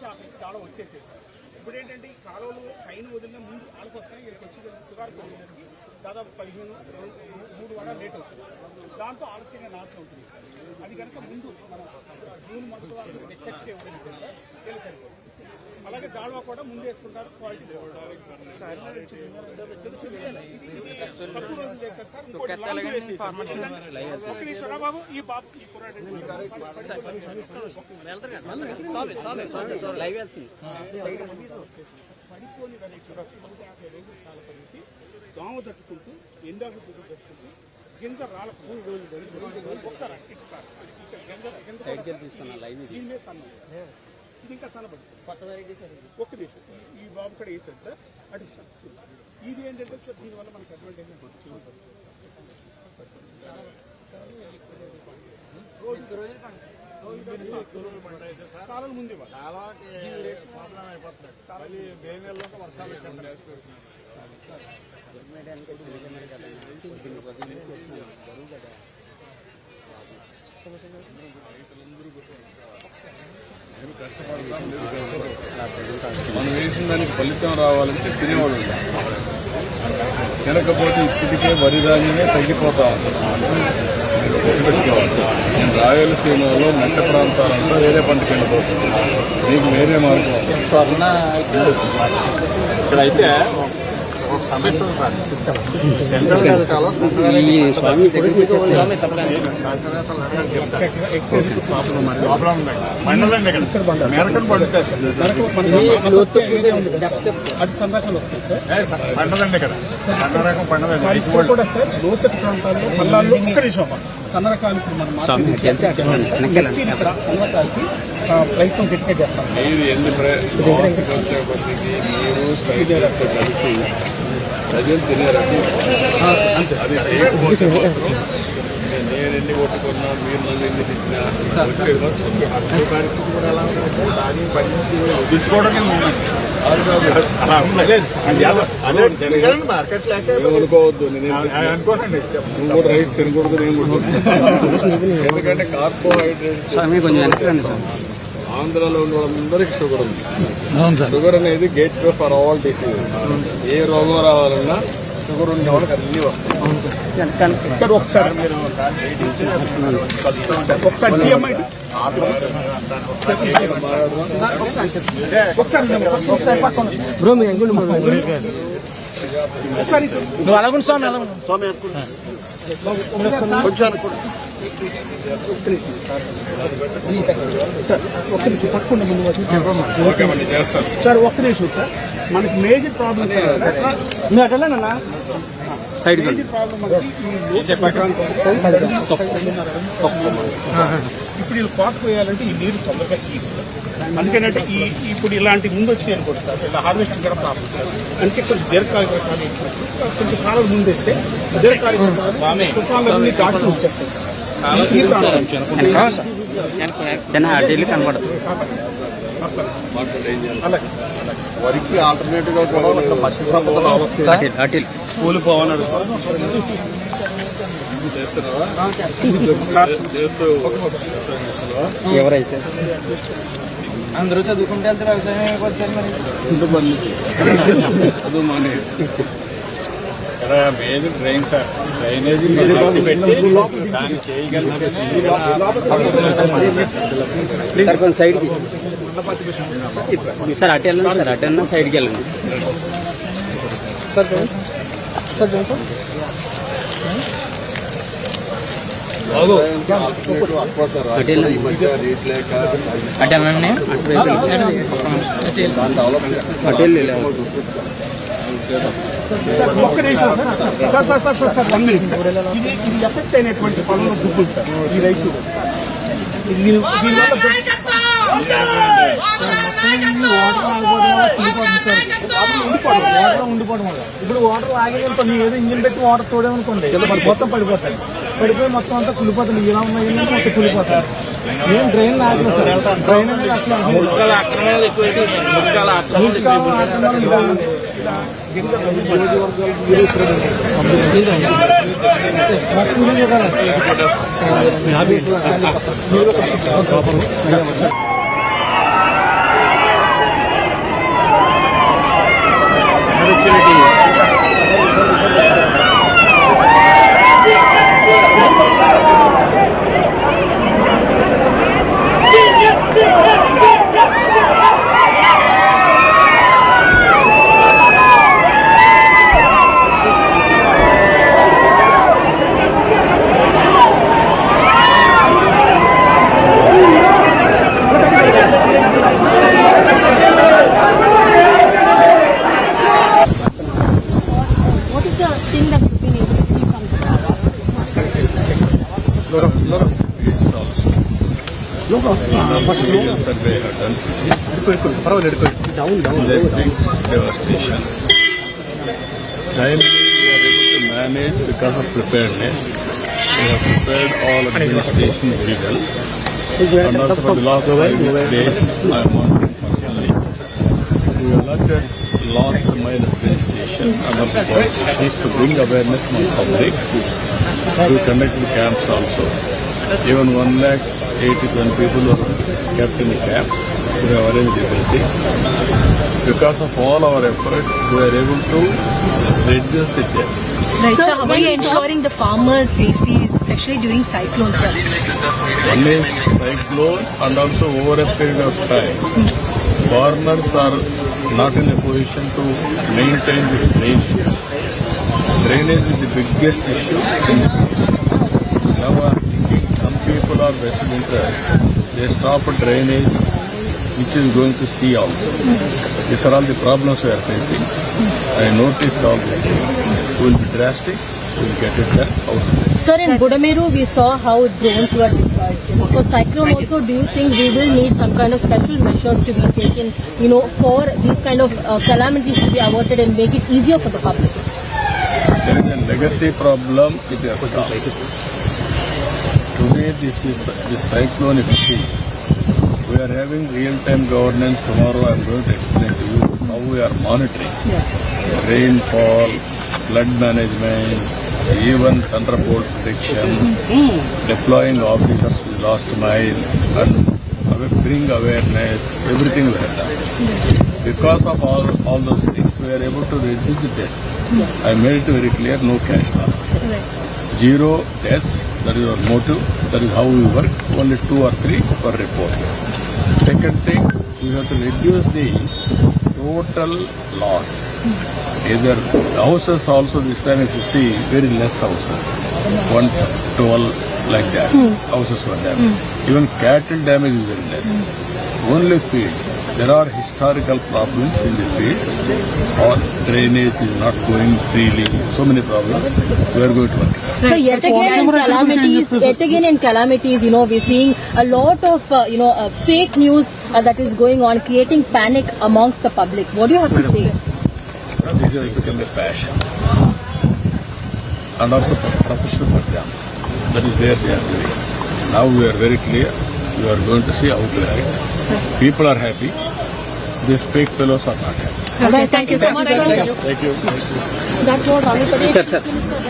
వచ్చి ఆ కాలం వచ్చేసేసి. ఇప్పుడు ఏంటంటే ఈ కాలువలు పైన వదిలిన ముందు ఆళ్ళకి వస్తాయి వీళ్ళకి వచ్చి శివారు కొద్దికి దాదాపు పదిహేను మూడు వారాలు లేట్ అవుతుంది. దాంతో ఆలస్యంగా నాశనం అవుతుంది. అది కనుక ముందు మన జూన్ మంత్ వాళ్ళు నెక్కచ్చిగా ఇవ్వగలిగితే వీళ్ళు సరిపోతుంది అలాగే దాడవ కూడా ముందు వేసుకుంటారు క్వాలిటీ తక్కువ రోజులు చేశారు సార్ ఇంకోటి లాంగ్ వేసేసారు. ఒక్క నిమిషం రా బాబు ఈ బాబు ఈ కుర్రాడు పడిపోని వెరైటీ నూట యాభై రోజుల కాల పరిమితి దోమ తట్టుకుంటూ తట్టుకుంటూ గింజ మూడు రోజులు ఒకసారి గింజ గింజ దీని మీద సన్న. ఇది ఇంకా సన్నబడి కొత్త వెరైటీ సార్ ఇది. ఒక్క నిమిషం ఈ- బాబు కూడా వేసాడు సార్. అటు ఇది ఏంటంటే సార్ దీనివల్ల మనకి అడ్వాంటేజ్ కాలం ముందు ఇవ్వాలి ప్రాబ్లం అయిపోతుంది. మళ్ళీ మే నెలలో వర్షాలు వచ్చేస్తాయి మనం వేసిన దానికి ఫలితం రావాలని తినేవాళ్ళు ఉండాలి. తినకపోతే ఇప్పటికే వరి ధాన్యమే తగ్గిపోతా. నేను రాయలసీమలో మెట్ట ప్రాంతాలంతా వేరే పంటకి వెళ్ళిపోతుంది. మీకు వేరే మార్గం. ఇక్కడైతే ఒక సమస్య ఉంది సార్ సెంట్రల్ వెళ్తాలో స్వామి ఇక్కడ పండుతుంది పండదండి ఇక్కడ పండదండి లోతట్టు ప్రాంతాల్లో పల్లాల్లో ఒక్క నిమిషం సన్నరకాలకి మనం సన్నరకాలకి ప్రయత్నం గట్టిగా చేస్తాం నీరు కలిసి ప్రజలు అది నేను ఎన్ని కొట్టుకున్నా మీరు నన్ను ఎన్ని. పరిస్థితి. కూడా ఎలా ఉందంటే దాని అనుకోనండి. నువ్వు రైస్ తినకూడదు నేను. ఎందుకంటే కార్బోహైడ్రేట్స్ కొంచెం ఆంధ్రాలో ఉన్న వాళ్ళందరికీ షుగర్ ఉంది. షుగర్ అనేది gateway for all diseases. ఏ రోగం రావాలన్నా షుగర్ ఉండే వాళ్ళకి అన్ని వస్తాయి. సార్ ఒకసారి ఒకసారి ఒకసారి టీఎంఐ. బ్రో మీ నువ్వు అలాగుండు స్వామి అలా కొంచెం అనుకోండి. సార్ ఒక్క నిమిషం పట్టుకోండి ముందు సార్ ఒక్క నిమిషం సార్ మనకి మేజర్ ప్రాబ్లం నువ్వు అటలేనా సైడ్ ఇప్పుడు వీళ్ళు కోత పోయాలంటే ఈ నీరు తొందరగా తీయదు సార్ అందుకేనంటే ఈ ఇప్పుడు ఇలాంటి ముందు వచ్చి అనుకోండి సార్ ఇలా హార్వెస్టింగ్ కూడా ప్రాబ్లం సార్ అంటే కొంచెం దీర్ఘకాలిక కొంచెం కాలం ముందు వేస్తే దీర్ఘకాలిక తుఫాన్లన్నీ దాటుతూ వచ్చేస్తాయి సార్. చిన్న అటు సార్ వరికి ఆల్టర్నేటివ్గా కూడా మత్స్య సంపద డెవలప్ చేస్తున్నావా? ఎవరైతే? అందరూ చదువుకుంటే వెళ్తే వ్యవసాయం అయిపోతుంది మరి పని చదువు మానే ఇక్కడ major drain sir. Drainage first పెట్టి దాన్ని సార్ కొంచెం సైడ్కి. సార్ అటు వెళ్ళండి సార్ అటు వెళ్ళినా సైడ్కి వెళ్ళండి. సార్ సార్ అటు వెళ్ళండి. రేట్ లేక అటు వెళ్ళండి అటు వెళ్ళి సార్ ఒక్క నిమిషం sir sir sir sir sir. One minute ఇది ఇది ఎఫెక్ట్ అయినటువంటి పనులు దుబ్బులు సార్. ఈ రైతు. ఇది దీని- దీనివల్ల వాటర్ ఉండిపోవడం వల్ల ఇప్పుడు వాటర్ ఆగేదంతా మీరు ఏదో ఇంజిన్ పెట్టి వాటర్ తోడేమనుకోండి మరి మొత్తం పడిపోతాయి. పడిపోయి మొత్తం అంతా కులిపోతుంది ఇలా ఉన్నాయి మొత్తం కులిపోతాయి ఏం డ్రైన్ లాగలేదు సార్. డ్రైన్ అనేది అసలు office Waarom? Waarom? No problem. First, no. Survey are done. Parallel, down, down. Big devastation. Time we are able to manage because of preparedness. We have prepared all administration very well. And also for the last five days, I am on personally. We alerted last mile administration I'm also to bring awareness to the public. We conducted camps also. Even one lakh eighty-one people were kept in the camps. We have arranged everything. Because of all our effort, we are able to reduce the deaths. Right. Sir, So, how are you ensuring the farmers' safety, especially during cyclones, sir? One is cyclone and also over a period of time, farmers are not in a position to maintain this drainage. Drainage is the biggest issue. Now I am thinking some people are vested interest. They stop drainage which is going to sea also. These are all the problems we are facing. I noticed all this. Will be drastic. We will get it done. Sir, in Budameru, we saw how drones were deployed. For cyclone also, do you think we will need some kind of special measures to be taken, you know, for these kind of uh, calamities to be averted and make it easier for the public? Legacy problem it has come. Today this is this cyclone you we are having real-time governance. Tomorrow I am going to explain to you how we are monitoring yes. rainfall, flood management, even thunderbolt prediction, deploying officers to the last mile and bring awareness, everything have done. Because of all, all those things, we are able to reduce the death. I made it very clear, no cash loss. Zero deaths, that is our motive, that is how we work, only two or three per report. Second thing, we have to reduce the total loss. Either the houses also this time if you see, very less houses. Uh-huh. One, twelve, like that, hmm. houses were damaged. Hmm. Even cattle damage is very less. Hmm. Only fields. There are historical problems in the fields or drainage is not going freely. So many problems. We are going to work. So yet again in calamities, yet again in calamities, you know, we're seeing a lot of, uh, you know, uh, fake news uh, that is going on, creating panic amongst the public. What do you have to say? This has become a passion. And also professional for them. That is where they are doing. Now we are very clear. We are going to see how to act. People are happy. These fake fellows are not happy. Okay, thank you so much, sir. Thank you. That was Andhra Pradesh Chief Minister there.